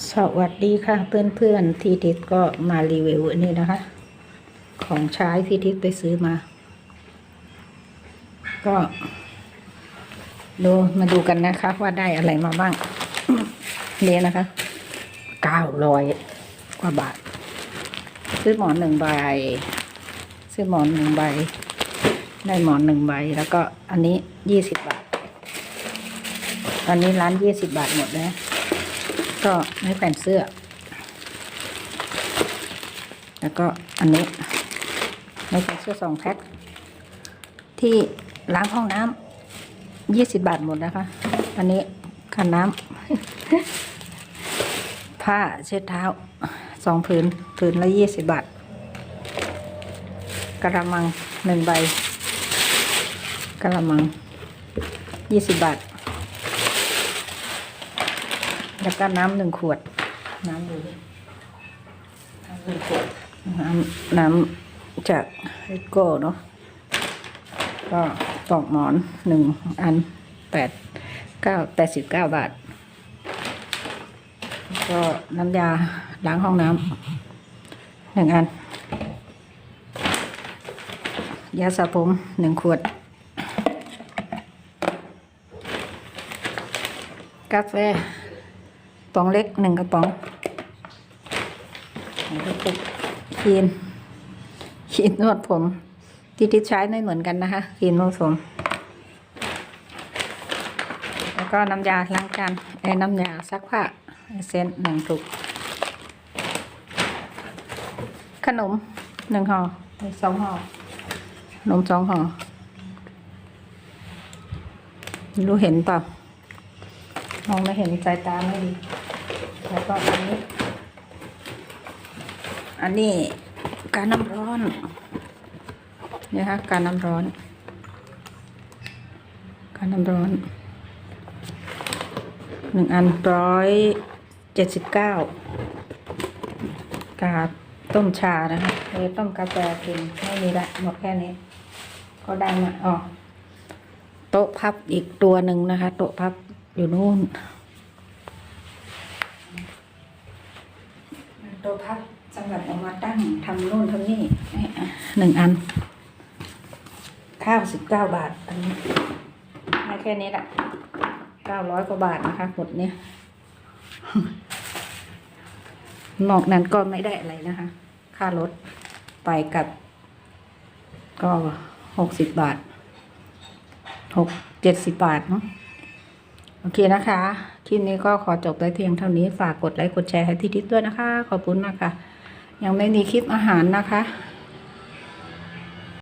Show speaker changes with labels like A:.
A: สวัสดีค่ะเพื่อนๆที่ทิศก็มารีวิวอันนี้นะคะ ของใช้ที่ทิศไปซื้อมา ก็ดูมาดูกันนะคะ ว่าได้อะไรมาบ้างเนี่ยนะคะเก้าร้อยกว่าบาท ซื้อหมอนหนึ่งใบ ซื้อหมอนหนึ่งใบ ได้หมอนหนึ่งใบ แล้วก็อันนี้ยี่สิบบาท ตอนนี้ร้านยี่สิบบาทหมดแล้ว ก็ไม่แผ่นเสื้อ แล้วก็อันนี้ไม่แผ่นเสื้อสองแพ็คที่ล้างห้องน้ำยี่สิบบาทหมดนะคะ อันนี้ขันน้ำผ้าเช็ดเท้าสองผืนผืนละยี่สิบบาทกระมังหนึ่งใบกระมังยี่สิบบาท แล้วก็น้ำหนึ่งขวดน้ำดูดิน้ำหนึ่งขวดน้ำน้ำจากเรโก้เนาะก็ปลอกหมอนหนึ่งอันแปดเก้าแปดสิบเก้าบาท ก็น้ำยาล้างห้องน้ำหนึ่งอัน ยาสระผมหนึ่งขวด กาแฟ ป๋องเล็กหนึ่งกระป๋องกระปุกครีนครีนนวดผม ที่ทิศใช้ไม่เหมือนกันนะคะครีนนวดผม แล้วก็น้ำยาล้างจานไอ้น้ำยาซักผ้าเซนหนึ่งถุกขนมหนึ่งห่อสองห่อนมสองห่อรู้เห็นเปล่ามองไม่เห็นสายตาไม่ดี แล้วก็อันนี้ อันนี้การน้ำร้อนเนี่ยคะการน้ำร้อน การน้ำร้อนหนึ่งอันร้อยเจ็ดสิบเก้ากาต้มชานะคะเลยต้มกาแฟกินไม่มีละหมดแค่นี้ ก็ได้มาอ๋อโต๊ะพับอีกตัวหนึ่งนะคะ โต๊ะพับอยู่นู่น ต๊ะพับสำหรับเอามาตั้งทำนู่นทำนี่นี่อะหนึ่งอันข้าวสิบเก้าบาทอันนี้ให้แค่นี้แหละเก้าร้อยกว่าบาทนะคะหมดเนี้ยนอกนั้นก็ไม่ได้อะไรนะคะ ค่ารถไปกลับ ก็หกสิบบาทหกเจ็ดสิบบาทเนาะ โอเคนะคะ คลิปนี้ก็ขอจบไว้เพียงเท่านี้ ฝากกดไลค์ กดแชร์ให้ที่ทิศด้วยนะคะ ขอบคุณมากค่ะยังไม่มีคลิปอาหารนะคะ